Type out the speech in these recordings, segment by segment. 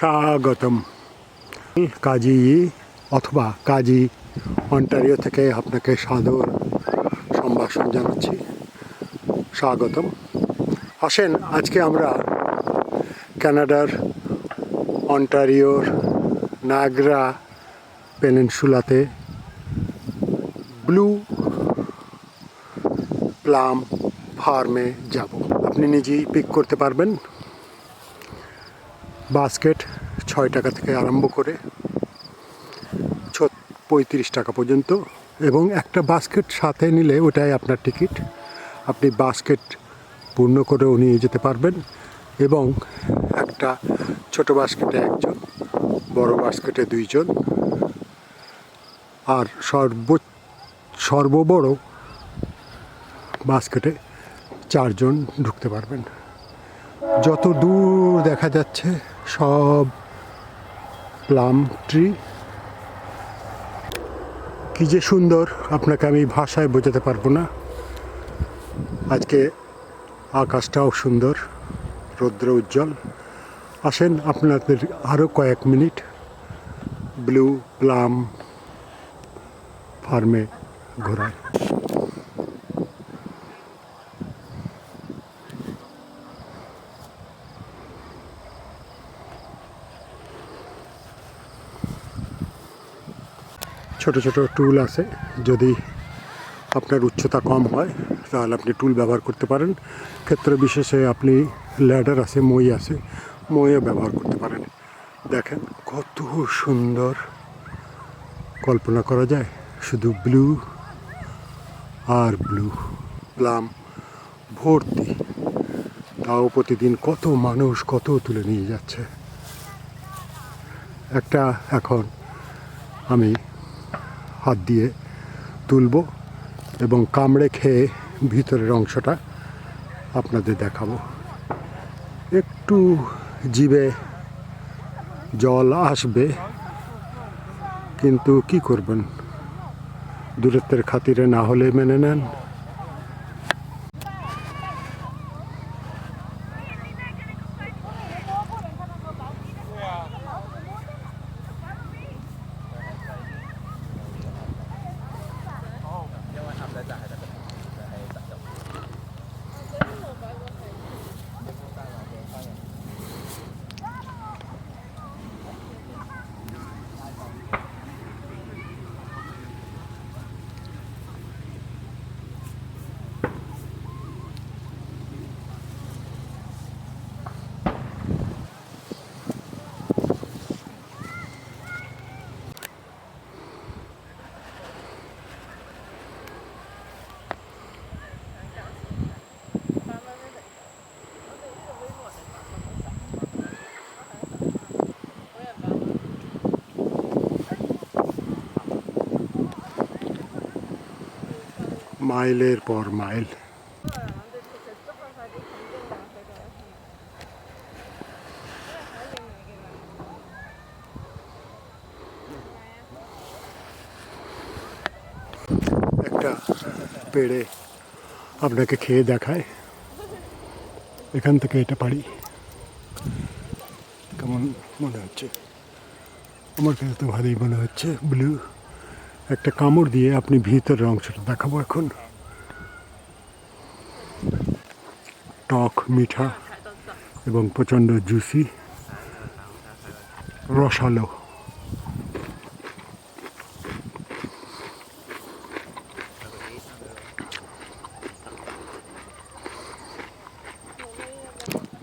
স্বাগতম। কাজী অথবা কাজী অন্টারিও থেকে আপনাকে সাদর সম্ভাষণ জানাচ্ছি। স্বাগতম। আসেন, আজকে আমরা কানাডার অন্টারিওর নাগরা পেনিনসুলাতে ব্লু প্লাম ফার্মে যাব। আপনি নিজেই পিক করতে পারবেন। বাস্কেট ছয় টাকা থেকে আরম্ভ করে ছ- পঁয়ত্রিশ টাকা পর্যন্ত। এবং একটা বাস্কেট সাথে নিলে ওটাই আপনার টিকিট। আপনি বাস্কেট পূর্ণ করেও নিয়ে যেতে পারবেন। এবং একটা ছোট বাস্কেটে একজন, বড় বাস্কেটে দুইজন। আর সর্ব, সর্ববড় বাস্কেটে চারজন ঢুকতে পারবেন। যত দূর দেখা যাচ্ছে সব প্লাম ট্রি। কি যে সুন্দর, আপনাকে আমি ভাষায় বোঝাতে পারব না। আজকে আকাশটাও সুন্দর, রৌদ্র উজ্জ্বল। আসেন, আপনাদের আরও কয়েক মিনিট ব্লু প্লাম ফার্মে ঘোরায় ছোট ছোট টুল আছে। যদি আপনার উচ্চতা কম হয়, তাহলে আপনি টুল ব্যবহার করতে পারেন। ক্ষেত্র বিশেষে আপনি ল্যাডার আছে, মই আছে, মইও ব্যবহার করতে পারেন। দেখেন কত সুন্দর কল্পনা করা যায়। শুধু ব্লু আর ব্লু প্লাম ভর্তি। তাও প্রতিদিন কত মানুষ কত তুলে নিয়ে যাচ্ছে। একটা এখন আমি হাত দিয়ে তুলব এবং কামড়ে খেয়ে ভিতরের অংশটা আপনাদের দেখাবো। একটু জিভে জল আসবে, কিন্তু কি করবেন? দূরত্বের খাতিরে না হলে মেনে নেন। মাইলের পর মাইল একটা পেড়ে আপনাকে খেয়ে দেখায় এখান থেকে এটা পারি কেমন মনে হচ্ছে আমার কাছে তো ভালোই মনে হচ্ছে ব্লু একটা কামড় দিয়ে আপনি ভিতরের অংশটা দেখাবো এখন। টক, মিঠা এবং প্রচণ্ড জুসি, রসালো।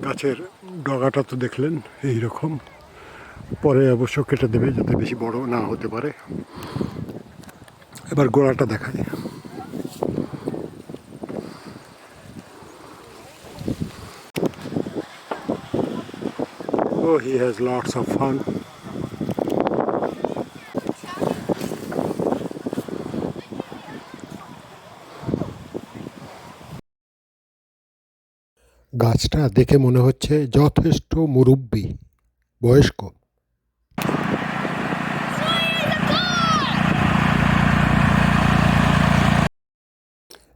গাছের ডগাটা তো দেখলেন এই রকম পরে অবশ্য কেটে দেবে যাতে বেশি বড় না হতে পারে। এবার গোড়াটা দেখায় Oh, he has lots of fun. গাছটা দেখে মনে হচ্ছে যথেষ্ট মুরব্বী বয়স্ক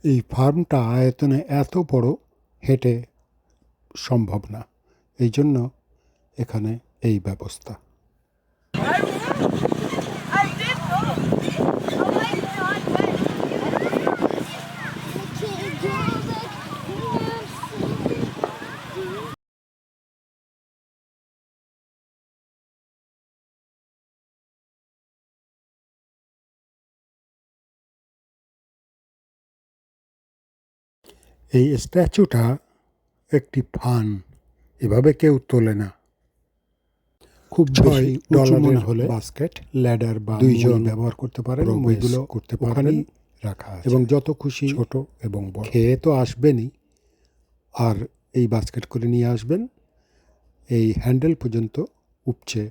এই ফার্মটা আয়তনে এত বড় হেঁটে সম্ভব না। এই জন্য এখানে এই ব্যবস্থা। এই স্ট্যাচুটা একটি ফান এভাবে কেউ তোলে না। খুব বেশি উঁচু হলে বাস্কেট ল্যাডার বা দুইজন ব্যবহার করতে পারেন ওইগুলো করতে পারেন। রাখা এবং এবং যত খুশি ছোট এবং বড়। খেয়ে তো আসবেনই। আর এই বাস্কেট করে নিয়ে আসবেন এই হ্যান্ডেল পর্যন্ত উপচে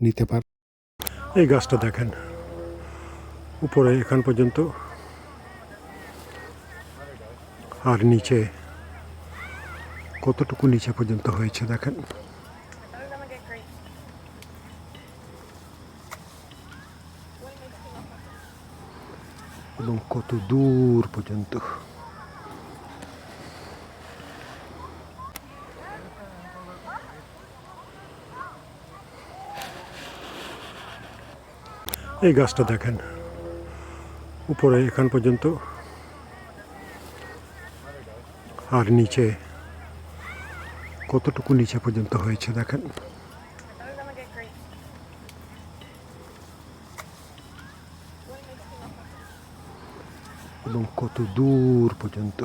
নিতে পার এই গাছটা দেখেন উপরে এখান পর্যন্ত আর নিচে কতটুকু নিচে পর্যন্ত হয়েছে দেখেন. এবং কত দূর পর্যন্ত এই গাছটা দেখেন, উপরে এখান পর্যন্ত আর নিচে কতটুকু নিচে পর্যন্ত হয়েছে দেখেন. এবং কত দূর পর্যন্ত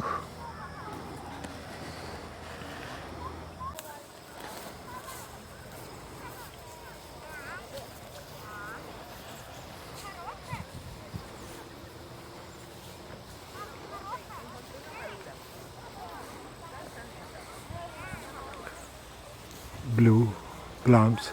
blue clumps